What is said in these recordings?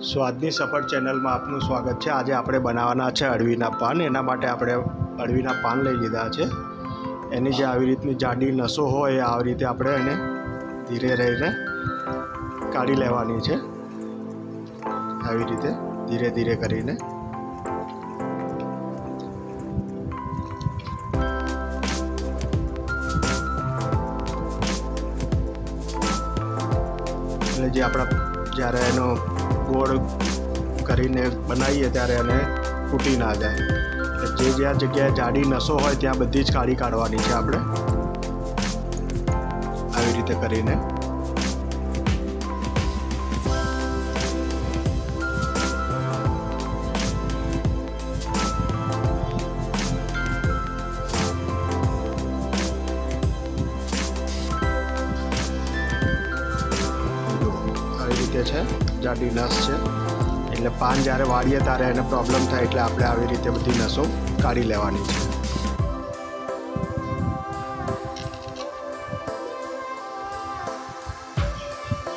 સ્વાદની સફળ ચેનલમાં આપનું સ્વાગત છે. આજે આપણે બનાવવાના છે અળવીના પાન. એના માટે આપણે અળવીના પાન લઈ લીધા છે. એની જે આવી રીતની જાડી નસો હોય આવી રીતે આપણે એને ધીરે રહીને કાઢી લેવાની છે. આવી રીતે ધીરે ધીરે કરીને. એટલે જે આપણા જ્યારે એનો ગોળ કરીને બનાવીએ ત્યારે એને ફૂટી ના જાય. જે જ્યાં જગ્યાએ જાડી નસો હોય ત્યાં બધી જ કાઢી કાઢવાની છે આપણે. આવી રીતે કરીને જાડી નસ છે. એટલે પાન જ્યારે વાળીએ ત્યારે એને પ્રોબ્લેમ થાય એટલે આપણે આવી રીતે બધી નસો કાઢી લેવાની છે.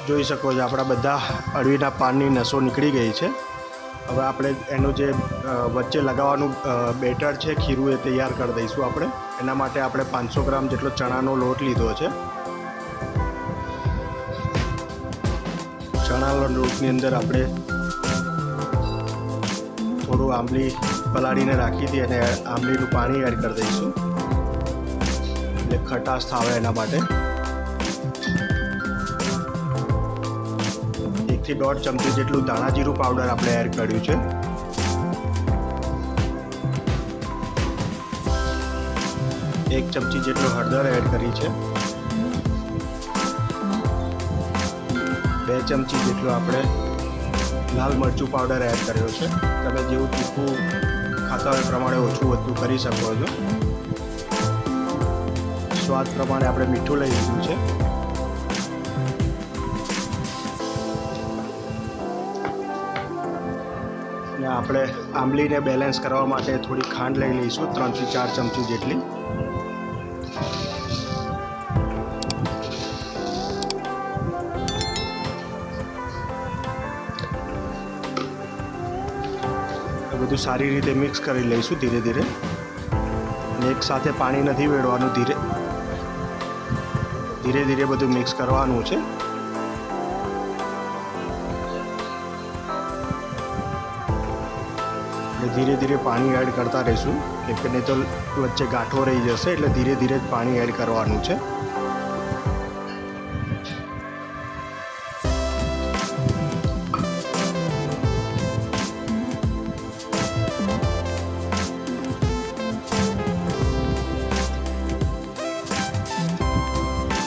જોઈ શકો છો આપણા બધા અળવીના પાનની નસો નીકળી ગઈ છે. હવે આપણે એનું જે વચ્ચે લગાવવાનું બેટર છે, ખીરું એ તૈયાર કરી દઈશું આપણે. એના માટે આપણે પાંચસો ગ્રામ જેટલો ચણાનો લોટ લીધો છે. ચણાના લોટની અંદર આપણે થોડું આંબલી પલાળીને રાખી હતી અને આંબલીનું પાણી એડ કરી દઈશું. એટલે ખટાશ થાવે એના માટે. એકથી દોઢ ચમચી જેટલું ધાણા જીરું પાવડર આપણે એડ કર્યું છે. એક ચમચી જેટલું હળદર એડ કરી છે. બે ચમચી જેટલું આપણે લાલ મરચું પાવડર એડ કર્યો છે. તમે જેવું તીખું ખાતા હોય પ્રમાણે ઓછું વધતું કરી શકો છો. સ્વાદ પ્રમાણે આપણે મીઠું લઈ લીધું છે. અને આપણે આંબલીને બેલેન્સ કરવા માટે થોડી ખાંડ લઈ લઈશું ત્રણથી ચાર ચમચી જેટલી. બધું સારી રીતે મિક્સ કરી લઈશું ધીરે ધીરે. અને સાથે પાણી નથી વેડવાનું ધીરે. ધીરે ધીરે બધું મિક્સ કરવાનું છે. ધીરે ધીરે પાણી એડ કરતા રહીશું. કેમ કે નહીં તો વચ્ચે ગાંઠો રહી જશે એટલે ધીરે ધીરે જ પાણી એડ કરવાનું છે.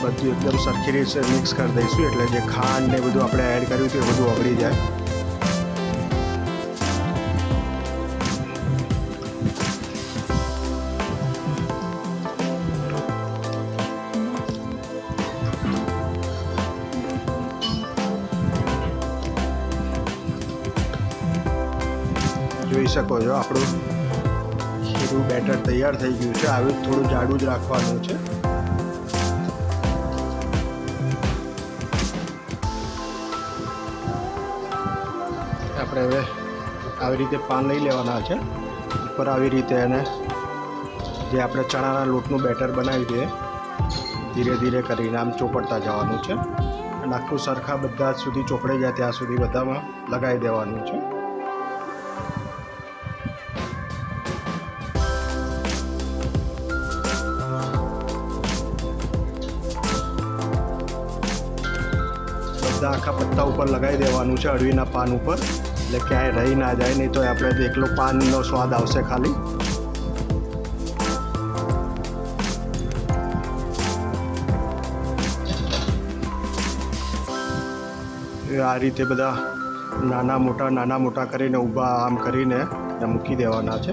બધું એકદમ સરખી રીતે મિક્સ કરી દઈશું. એટલે જે ખાંડ ને બધું આપણે એડ કર્યું હતું એ બધું ઓગળી જાય. જોઈ શકો છો આપણું ખીરું બેટર તૈયાર થઈ ગયું છે. આવી થોડું જાડું જ રાખવાનું છે. હવે આવી રીતે પાન લઈ લેવાના છે. ઉપર આવી રીતે એને જે આપણે ચણાના લોટનું બેટર બનાવી દઈએ ધીરે ધીરે કરીને આમ ચોપડતા જવાનું છે. અને આખું સરખા બધા સુધી ચોપડે જાય ત્યાં સુધી બધામાં લગાવી દેવાનું છે. બધા આખા પત્તા ઉપર લગાવી દેવાનું છે અળવીના પાન ઉપર. એટલે ક્યાંય રહી ના જાય, નહીં તો આપણે એકલો પાનનો સ્વાદ આવશે ખાલી. આ રીતે બધા નાના મોટા નાના મોટા કરીને ઊભા આમ કરીને મૂકી દેવાના છે.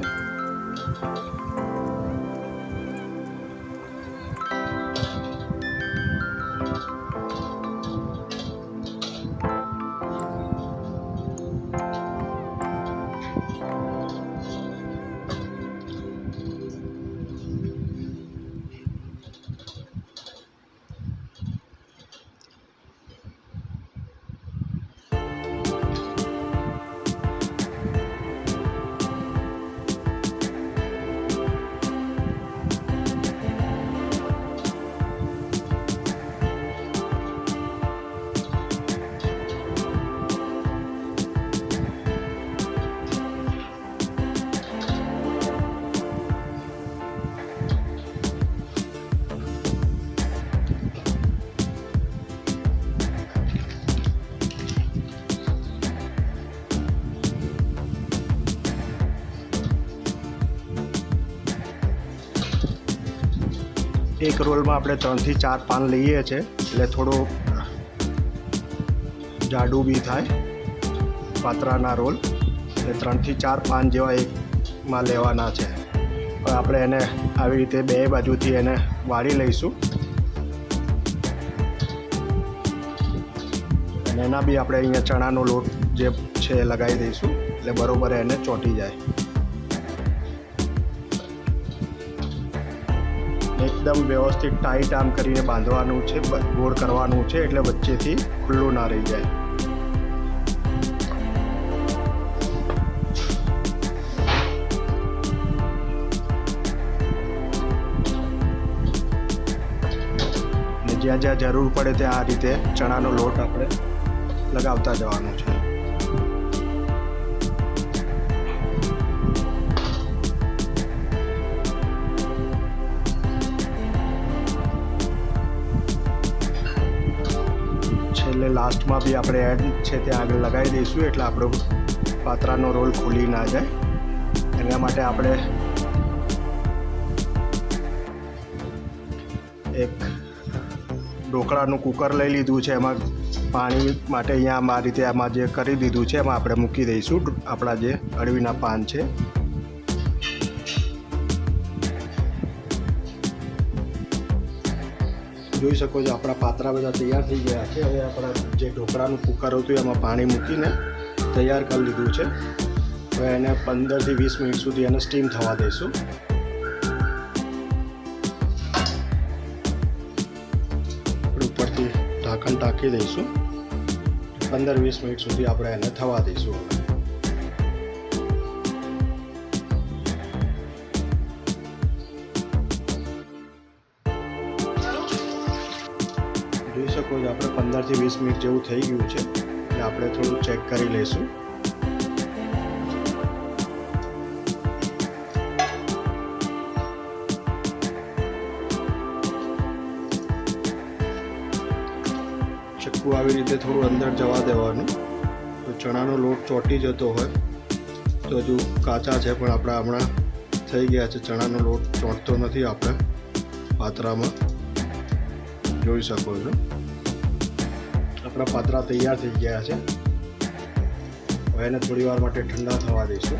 એક રોલમાં આપણે ત્રણથી ચાર પાન લઈએ છીએ, એટલે થોડું જાડું બી થાય, પાતરાના રોલ. એટલે ત્રણથી ચાર પાન જેવા એકમાં લેવાના છે. આપણે એને આવી રીતે બે બાજુથી એને વાળી લઈશું. અને એના બી આપણે અહીંયા ચણાનો લોટ જે છે લગાવી દઈશું, એટલે બરોબર એને ચોંટી જાય. એકદમ વ્યવસ્થિત ટાઈટ આમ કરીને બાંધવાનું છે ગોળ કરવાનું છે, એટલે વચ્ચેથી ખુલ્લું ના રહી જાય. જ્યાં જ્યાં જરૂર પડે ત્યાં આ રીતે ચણાનો લોટ આપણે લગાવતા જવાનો છે. લાસ્ટમાં બી આપણે એડ છે ત્યાં આગળ લગાવી દઈશું, એટલે આપણો પાત્રાનો રોલ ખુલી ના જાય. એના માટે આપણે એક ઢોકળાનું કુકર લઈ લીધું છે, એમાં પાણી માટે અહીંયા આ રીતે આમાં જે કરી દીધું છે, એમાં આપણે મૂકી દઈશું. આપણા જે અળવીના પાન છે જોઈ શકો છો, આપણા પાત્રા બધા તૈયાર થઈ ગયા છે. હવે આપણા જે ઢોકળાનું કુકર હતું, એમાં પાણી મૂકીને તૈયાર કરી લીધું છે. હવે એને પંદરથી વીસ મિનિટ સુધી એને સ્ટીમ થવા દઈશું. ઉપરથી ઢાંકણ ઢાંકી દઈશું. પંદર વીસ મિનિટ સુધી આપણે એને થવા દઈશું. આપણે પંદરથી વીસ મિનિટ જેવું થઈ ગયું છે. એટલે આપણે થોડું ચેક કરી લઈશું. ચક્કુ આવી રીતે થોડું અંદર જવા દેવાનું. તો ચણાનો લોટ ચોંટી જતો હોય, તો હજુ કાચા છે, પણ આપણા હમણાં થઈ ગયા છે. ચણાનો લોટ ચોંટતો નથી આપણે પાત્રામાં. જોઈ શકો છો. આપણા પાતરા તૈયાર થઈ ગયા છે. હવે એને થોડી વાર માટે ઠંડા થવા દઈશું.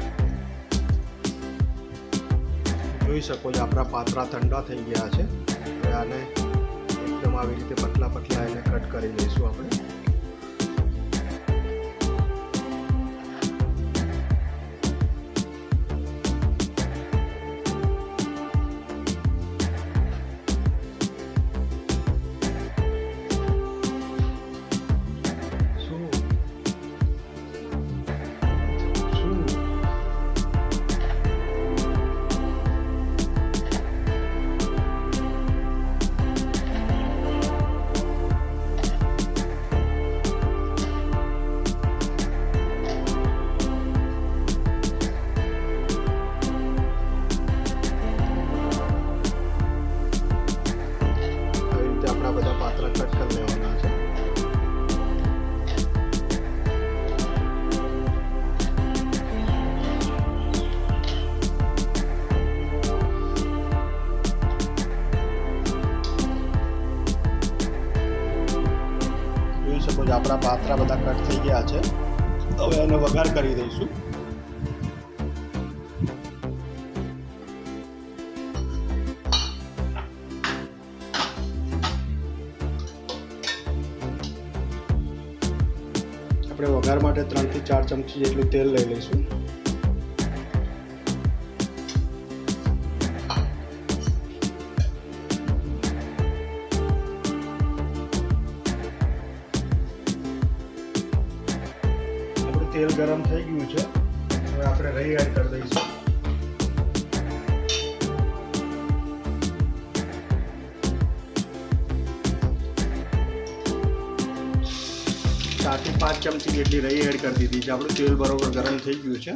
જોઈ શકો છો આપણા પાતરા ઠંડા થઈ ગયા છે. હવે આને એકદમ આવી રીતે પતલા પતલા એને કટ કરી લઈશું આપણે. આપણા પાત્રા બધા કટ થઈ ગયા છે. હવે એને વઘાર કરી દઈશું. આપણે વઘાર માટે ત્રણથી ચાર ચમચી જેટલું તેલ લઈ લઈશું. પાંચ ચમચી જેટલી રહી એડ કરી દીધી છે. આપણું તેલ બરોબર ગરમ થઈ ગયું છે.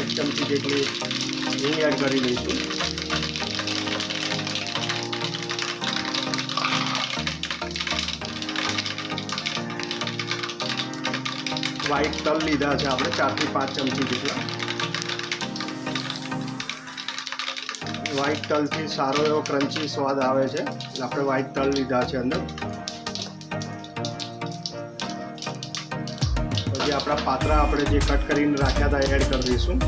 એક ચમચી જેટલી હિંગ એડ કરી લઈશું. વ્હાઈટ તલ લીધા છે આપણે, ચારથી પાંચ ચમચી જેટલા. વ્હાઈટ તલથી સારો એવો ક્રન્ચી સ્વાદ આવે છે. આપણે વ્હાઈટ તલ લીધા છે અંદર. પછી આપણા પાત્રા આપણે જે કટ કરીને રાખ્યા હતા એડ કરી દઈશું.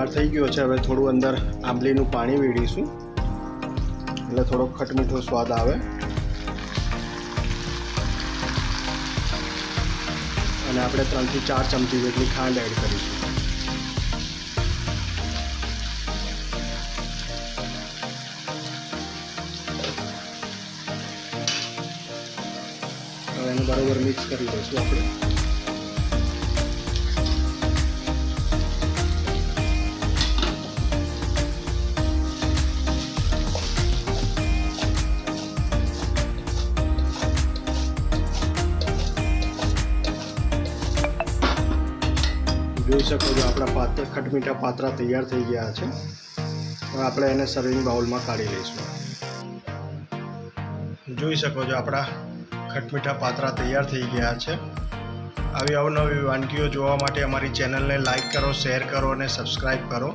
વઘાર થઈ ગયો છે. હવે થોડું અંદર આંબલીનું પાણી વેડીશું. એટલે થોડો ખટમીઠો સ્વાદ આવે. અને આપણે ત્રણથી ચાર ચમચી જેટલી ખાંડ એડ કરીશું. હવે એને બરોબર મિક્સ કરી દઈશું આપણે. જોઈ શકો છો આપણા પાત્ર ખટમીઠા પાત્રા તૈયાર થઈ ગયા છે. હવે આપણે એને સર્વિંગ બાઉલમાં કાઢી લઈશું. જોઈ શકો છો આપણા ખટમીઠા પાત્રા તૈયાર થઈ ગયા છે. આવી અવનવી વાનગીઓ જોવા માટે અમારી ચેનલને લાઈક કરો, શેર કરો અને સબસ્ક્રાઈબ કરો.